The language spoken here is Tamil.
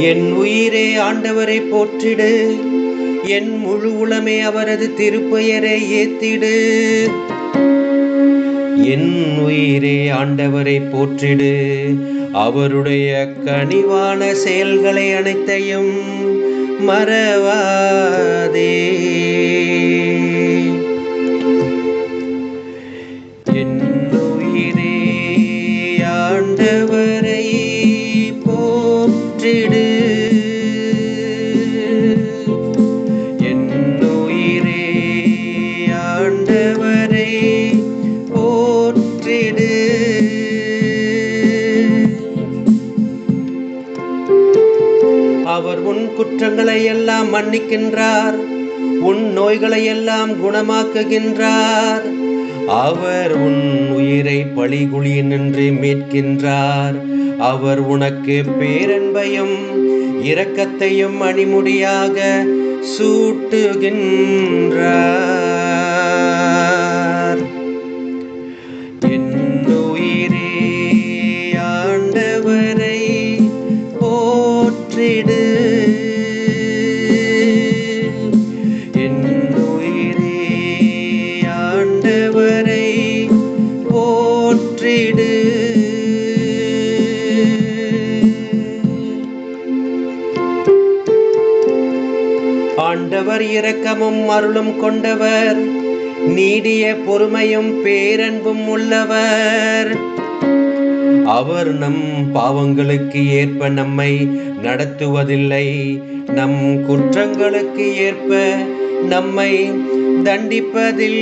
என் உயிரே ஆண்டவரை போற்றிடு. என் முழு உளமே அவரது திருப்பெயரை ஏத்திடு. என் உயிரே ஆண்டவரை போற்றிடு. அவருடைய கனிவான செயல்களை அனைத்தையும் மறவாதே. என் உயிரே ஆண்டவரை உன் குற்றங்களை எல்லாம் மன்னிக்கின்றார் உன் நோய்களை எல்லாம் குணமாக்குகின்றார். அவர் உன் உயிரை பழிகுழியினின்று மீட்கின்றார். அவர் உனக்கு பேரன்பையும் இரக்கத்தையும் அணிமுடியாக சூட்டுகின்றார். என் உயிரே ஆண்டவரை போற்றிடு. ஆண்டவரை போற்றிடு. ஆண்டவர் இரக்கமும் அருளும் கொண்டவர் நீடிய பொறுமையும் பேரன்பும் உள்ளவர். அவர் நம் பாவங்களுக்கு ஏற்ப நம்மை நடத்துவதில்லை நம் குற்றங்களுக்கு ஏற்ப நம்மை தண்டிப்பதில்லை.